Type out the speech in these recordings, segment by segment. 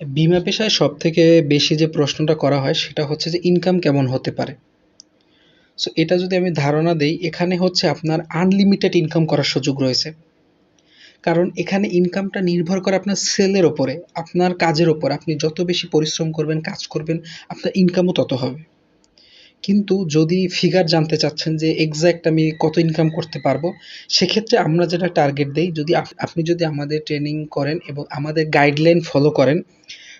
বীমা পেশায় সব থেকে বেশি যে প্রশ্নটা করা হয় সেটা হচ্ছে যে ইনকাম কেমন হতে পারে? সো এটা যদি আমি ধারণা দেই এখানে হচ্ছে আপনার আনলিমিটেড ইনকাম করার সুযোগ রয়েছে। কারণ এখানে ইনকামটা নির্ভর করে আপনার সেলের ওপরে আপনার কাজের ওপর আপনি যত বেশি পরিশ্রম করবেন, কাজ করবেন, আপনার ইনকামও তত হবে। কিন্তু যদি ফিগার জানতে চাচ্ছেন যে এক্সাক্ট আমি কত ইনকাম করতে পারব, সেক্ষেত্রে আমরা যেটা টার্গেট দেই যদি আপনি যদি আমাদের ট্রেনিং করেন এবং আমাদের গাইডলাইন ফলো করেন,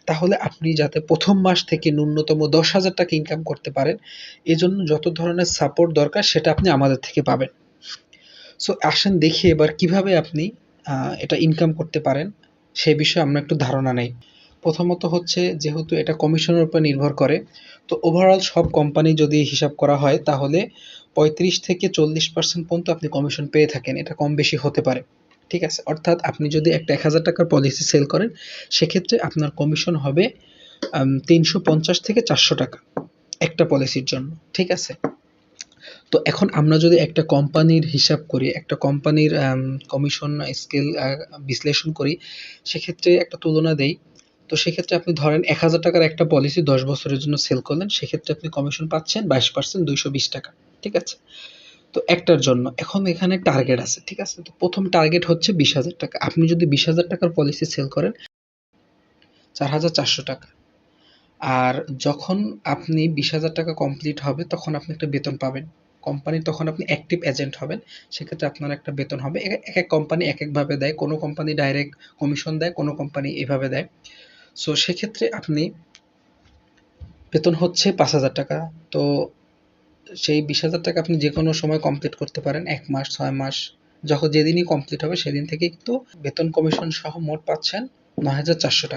তাহলে আপনি যাতে প্রথম মাস থেকে ন্যূনতম ৳১০,০০০ ইনকাম করতে পারেন, এজন্য যত ধরনের সাপোর্ট দরকার সেটা আপনি আমাদের থেকে পাবেন। সো আসেন দেখি এবার কীভাবে আপনি এটা ইনকাম করতে পারেন, সে বিষয়ে আমরা একটু ধারণা নেই। প্রথমত হচ্ছে যেহেতু এটা কমিশনের উপর নির্ভর করে, তো ওভারঅল সব কোম্পানি যদি হিসাব করা হয় তাহলে ৩৫ থেকে ৪০% পর্যন্ত আপনি কমিশন পেয়ে থাকেন। এটা কম বেশি হতে পারে। ঠিক আছে? অর্থাৎ আপনি যদি একটা এক হাজার টাকার পলিসি সেল করেন, সেক্ষেত্রে আপনার কমিশন হবে তিনশো পঞ্চাশ থেকে ৳৪০০ একটা পলিসির জন্য। ঠিক আছে? তো এখন আমরা যদি একটা কোম্পানির হিসাব করি, একটা কোম্পানির কমিশন স্কেল বিশ্লেষণ করি, সেক্ষেত্রে একটা তুলনা দেই। তো সেক্ষেত্রে আপনি ধরেন এক হাজার টাকার একটা পলিসি ১০ বছরের জন্য সেল করলেন, সেক্ষেত্রে আপনি কমিশন পাচ্ছেন 22% ৳২২০ ঠিক আছে? তো একটার জন্য। এখন এখানে টার্গেট আছে। ঠিক আছে? তো প্রথম টার্গেট হচ্ছে ৳২০,০০০ আপনি যদি বিশ হাজার টাকার পলিসি সেল করেন ৳৪,৪০০ আর যখন আপনি ৳২০,০০০ কমপ্লিট হবে তখন আপনি একটা বেতন পাবেন। কোম্পানির তখন আপনি অ্যাক্টিভ এজেন্ট হবেন। সেক্ষেত্রে আপনার একটা বেতন হবে। এক এক কোম্পানি একেকভাবে দেয়। কোনো কোম্পানি ডাইরেক্ট কমিশন দেয়, কোনো কোম্পানি এভাবে দেয়। সো সেক্ষেত্রে আপনি বেতন হচ্ছে ৳৫,০০০ তো সেই ৳২০,০০০ আপনি যে কোনো সময় কমপ্লিট করতে পারেন। এক মাস, ছয় মাস যখন যেদিনই কমপ্লিট হবে সেদিন থেকে কিন্তু বেতন কমিশন সহ মোট পাচ্ছেন ৳৯,৪০০